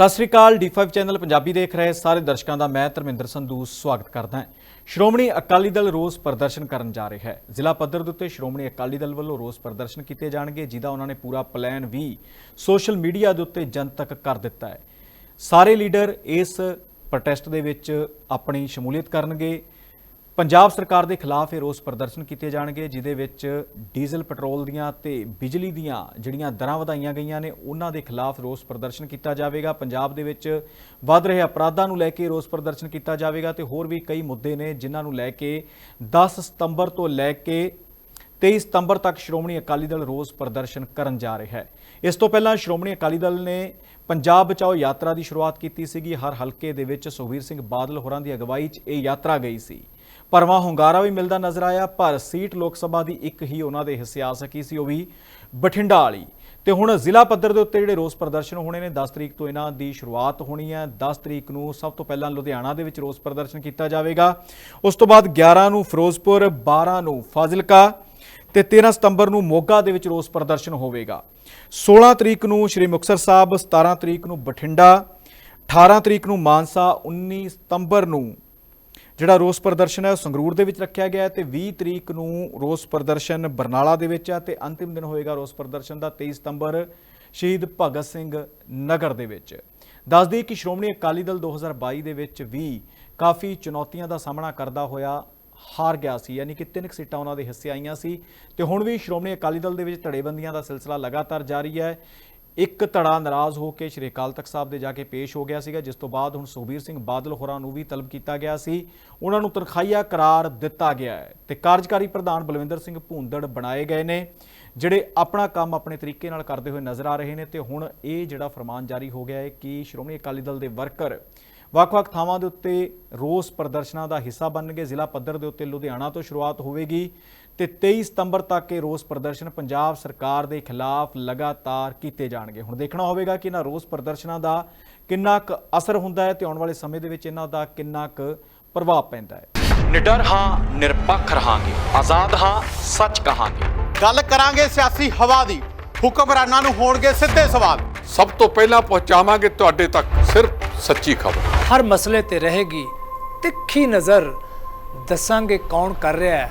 ਸਤਿ ਸ੍ਰੀ ਅਕਾਲ D5 channel Punjabi ਦੇਖ ਰਹੇ ਸਾਰੇ ਦਰਸ਼ਕਾਂ ਦਾ ਮੈਂ ਧਰਮਿੰਦਰ ਸੰਧੂ ਸਵਾਗਤ ਕਰਦਾ ਹਾਂ। ਸ਼੍ਰੋਮਣੀ ਅਕਾਲੀ ਦਲ ਰੋਸ ਪ੍ਰਦਰਸ਼ਨ ਕਰਨ ਜਾ ਰਿਹਾ ਹੈ। ਜ਼ਿਲ੍ਹਾ ਪੱਧਰ ਦੇ ਉੱਤੇ ਸ਼੍ਰੋਮਣੀ ਅਕਾਲੀ ਦਲ ਵੱਲੋਂ ਰੋਸ ਪ੍ਰਦਰਸ਼ਨ ਕੀਤੇ ਜਾਣਗੇ, ਜਿਹਦਾ ਉਹਨਾਂ ਨੇ ਪੂਰਾ ਪਲਾਨ ਵੀ ਸੋਸ਼ਲ ਮੀਡੀਆ ਦੇ ਉੱਤੇ ਜਨਤਕ ਕਰ ਦਿੱਤਾ ਹੈ। ਸਾਰੇ ਲੀਡਰ ਇਸ ਪ੍ਰੋਟੈਸਟ ਦੇ ਵਿੱਚ ਆਪਣੀ ਸ਼ਮੂਲੀਅਤ ਕਰਨਗੇ। ਪੰਜਾਬ ਸਰਕਾਰ ਦੇ ਖਿਲਾਫ ਇਹ ਰੋਸ ਪ੍ਰਦਰਸ਼ਨ ਕੀਤੇ ਜਾਣਗੇ ਜਿਦੇ ਵਿੱਚ ਡੀਜ਼ਲ ਪੈਟਰੋਲ ਦੀਆਂ ਤੇ ਬਿਜਲੀ ਦੀਆਂ ਜਿਹੜੀਆਂ ਦਰਾਂ ਵਧਾਈਆਂ ਗਈਆਂ ਨੇ, ਉਹਨਾਂ ਦੇ ਖਿਲਾਫ ਰੋਸ ਪ੍ਰਦਰਸ਼ਨ ਕੀਤਾ ਜਾਵੇਗਾ। ਪੰਜਾਬ ਦੇ ਵਿੱਚ ਵੱਧ ਰਹੇ ਅਪਰਾਧਾਂ ਨੂੰ ਲੈ ਕੇ ਰੋਸ ਪ੍ਰਦਰਸ਼ਨ ਕੀਤਾ ਜਾਵੇਗਾ ਤੇ ਹੋਰ ਵੀ ਕਈ ਮੁੱਦੇ ਨੇ, ਜਿਨ੍ਹਾਂ ਨੂੰ ਲੈ ਕੇ 10 ਸਤੰਬਰ ਤੋਂ ਲੈ ਕੇ 23 ਸਤੰਬਰ ਤੱਕ ਸ਼੍ਰੋਮਣੀ ਅਕਾਲੀ ਦਲ ਰੋਸ ਪ੍ਰਦਰਸ਼ਨ ਕਰਨ ਜਾ ਰਿਹਾ ਹੈ। ਇਸ ਤੋਂ ਪਹਿਲਾਂ ਸ਼੍ਰੋਮਣੀ ਅਕਾਲੀ ਦਲ ਨੇ ਪੰਜਾਬ ਬਚਾਓ ਯਾਤਰਾ ਦੀ ਸ਼ੁਰੂਆਤ ਕੀਤੀ ਸੀਗੀ। ਹਰ ਹਲਕੇ ਦੇ ਵਿੱਚ ਸੁਖਬੀਰ ਸਿੰਘ ਬਾਦਲ ਹੋਰਾਂ ਦੀ ਅਗਵਾਈ 'ਚ ਇਹ ਯਾਤਰਾ ਗਈ ਸੀ। ਭਰਵਾਂ ਹੁੰਗਾਰਾ ਵੀ ਮਿਲਦਾ ਨਜ਼ਰ ਆਇਆ, ਪਰ ਸੀਟ ਲੋਕ ਸਭਾ ਦੀ ਇੱਕ ਹੀ ਉਹਨਾਂ ਦੇ ਹਿੱਸੇ ਆ ਸਕੀ ਸੀ, ਉਹ ਵੀ ਬਠਿੰਡਾ ਵਾਲੀ ਤੇ ਹੁਣ ਜ਼ਿਲ੍ਹਾ ਪੱਧਰ ਦੇ ਉੱਤੇ ਜਿਹੜੇ ਰੋਸ ਪ੍ਰਦਰਸ਼ਨ ਹੋਣੇ ਨੇ 10 ਤਰੀਕ ਤੋਂ ਇਹਨਾਂ ਦੀ ਸ਼ੁਰੂਆਤ ਹੋਣੀ ਹੈ। 10 ਤਰੀਕ ਨੂੰ ਸਭ ਤੋਂ ਪਹਿਲਾਂ ਲੁਧਿਆਣਾ ਦੇ ਵਿੱਚ ਰੋਸ ਪ੍ਰਦਰਸ਼ਨ ਕੀਤਾ ਜਾਵੇਗਾ। ਉਸ ਤੋਂ ਬਾਅਦ 11 ਨੂੰ ਫਿਰੋਜ਼ਪੁਰ 12 ਨੂੰ ਫਾਜ਼ਿਲਕਾ ਤੇ 13 ਸਤੰਬਰ ਨੂੰ ਮੋਗਾ ਦੇ ਵਿੱਚ ਰੋਸ ਪ੍ਰਦਰਸ਼ਨ ਹੋਵੇਗਾ। 16 ਤਰੀਕ ਨੂੰ ਸ਼੍ਰੀ ਮੁਕਤਸਰ ਸਾਹਿਬ 17 ਤਰੀਕ ਨੂੰ ਬਠਿੰਡਾ 18 ਤਰੀਕ ਨੂੰ ਮਾਨਸਾ 19 ਸਤੰਬਰ ਨੂੰ ਜਿਹੜਾ ਰੋਸ ਪ੍ਰਦਰਸ਼ਨ ਹੈ ਉਹ ਸੰਗਰੂਰ ਦੇ ਵਿੱਚ ਰੱਖਿਆ ਗਿਆ ਹੈ ਤੇ 20 ਤਰੀਕ ਨੂੰ ਰੋਸ ਪ੍ਰਦਰਸ਼ਨ ਬਰਨਾਲਾ ਦੇ ਵਿੱਚ ਹੈ ਤੇ ਅੰਤਿਮ ਦਿਨ ਹੋਏਗਾ ਰੋਸ ਪ੍ਰਦਰਸ਼ਨ ਦਾ 23 ਸਤੰਬਰ ਸ਼ਹੀਦ ਭਗਤ ਸਿੰਘ ਨਗਰ ਦੇ ਵਿੱਚ। ਦੱਸ ਦਈਏ ਕਿ ਸ਼੍ਰੋਮਣੀ ਅਕਾਲੀ ਦਲ 2022 ਦੇ ਵਿੱਚ ਵੀ ਕਾਫੀ ਚੁਣੌਤੀਆਂ ਦਾ ਸਾਹਮਣਾ ਕਰਦਾ ਹੋਇਆ ਹਾਰ ਗਿਆ ਸੀ, ਯਾਨੀ ਕਿ ਤਿੰਨ ਕੁ ਸੀਟਾਂ ਉਹਨਾਂ ਦੇ ਹਿੱਸੇ ਆਈਆਂ ਸੀ ਤੇ ਹੁਣ ਵੀ ਸ਼੍ਰੋਮਣੀ ਅਕਾਲੀ ਦਲ ਦੇ ਵਿੱਚ ਧੜੇਬੰਦੀਆਂ ਦਾ ਸਿਲਸਿਲਾ ਲਗਾਤਾਰ ਜਾਰੀ ਹੈ। ਇੱਕ ਧੜਾ ਨਾਰਾਜ਼ ਹੋ ਕੇ ਸ਼੍ਰੀ ਅਕਾਲ ਤਖਤ ਸਾਹਿਬ ਦੇ ਜਾ ਕੇ ਪੇਸ਼ ਹੋ ਗਿਆ ਸੀਗਾ, ਜਿਸ ਤੋਂ ਬਾਅਦ ਹੁਣ ਸੁਖਬੀਰ ਸਿੰਘ ਬਾਦਲ ਹੋਰਾਂ ਨੂੰ ਵੀ ਤਲਬ ਕੀਤਾ ਗਿਆ ਸੀ। ਉਹਨਾਂ ਨੂੰ ਤਨਖਾਹੀਆ ਕਰਾਰ ਦਿੱਤਾ ਗਿਆ ਹੈ ਤੇ ਕਾਰਜਕਾਰੀ ਪ੍ਰਧਾਨ ਬਲਵਿੰਦਰ ਸਿੰਘ ਭੂੰਦੜ ਬਣਾਏ ਗਏ ਨੇ, ਜਿਹੜੇ ਆਪਣਾ ਕੰਮ ਆਪਣੇ ਤਰੀਕੇ ਨਾਲ ਕਰਦੇ ਹੋਏ ਨਜ਼ਰ ਆ ਰਹੇ ਨੇ ਤੇ ਹੁਣ ਇਹ ਜਿਹੜਾ ਫਰਮਾਨ ਜਾਰੀ ਹੋ ਗਿਆ ਹੈ ਕਿ ਸ਼੍ਰੋਮਣੀ ਅਕਾਲੀ ਦਲ ਦੇ ਵਰਕਰ ਵੱਖ-ਵੱਖ ਥਾਵਾਂ ਦੇ ਉੱਤੇ ਰੋਸ ਪ੍ਰਦਰਸ਼ਨਾਂ ਦਾ ਹਿੱਸਾ ਬਣਨਗੇ, ਜ਼ਿਲ੍ਹਾ ਪੱਧਰ ਦੇ ਉੱਤੇ ਲੁਧਿਆਣਾ ਤੋਂ ਸ਼ੁਰੂਆਤ ਹੋਵੇਗੀ ਤੇ 23 ਸਤੰਬਰ ਤੱਕ ਇਹ ਰੋਸ ਪ੍ਰਦਰਸ਼ਨ ਪੰਜਾਬ ਸਰਕਾਰ ਦੇ ਖਿਲਾਫ ਲਗਾਤਾਰ ਕੀਤੇ ਜਾਣਗੇ। ਹੁਣ ਦੇਖਣਾ ਹੋਵੇਗਾ ਕਿ ਇਹਨਾਂ ਰੋਸ ਪ੍ਰਦਰਸ਼ਨਾਂ ਦਾ ਕਿੰਨਾ ਕੁ ਅਸਰ ਹੁੰਦਾ ਹੈ ਤੇ ਆਉਣ ਵਾਲੇ ਸਮੇਂ ਦੇ ਵਿੱਚ ਇਹਨਾਂ ਦਾ ਕਿੰਨਾ ਕੁ ਪ੍ਰਭਾਵ ਪੈਂਦਾ ਹੈ। ਨਿਡਰ ਹਾਂ ਨਿਰਪੱਖ ਰਹਾਂਗੇ। ਆਜ਼ਾਦ ਹਾਂ ਸੱਚ ਕਹਾਂਗੇ। ਗੱਲ ਕਰਾਂਗੇ ਸਿਆਸੀ ਹਵਾ ਦੀ। ਹੁਕਮਰਾਨਾਂ ਨੂੰ ਹੋਣਗੇ ਸਿੱਧੇ ਸਵਾਲ। ਸਭ ਤੋਂ ਪਹਿਲਾਂ ਪਹੁੰਚਾਵਾਂਗੇ ਤੁਹਾਡੇ ਤੱਕ ਸਿਰਫ ਸੱਚੀ ਖਬਰ। ਹਰ ਮਸਲੇ ਤੇ ਰਹੇਗੀ ਤਿੱਖੀ ਨਜ਼ਰ। ਦੱਸਾਂਗੇ ਕੌਣ ਕਰ ਰਿਹਾ ਹੈ।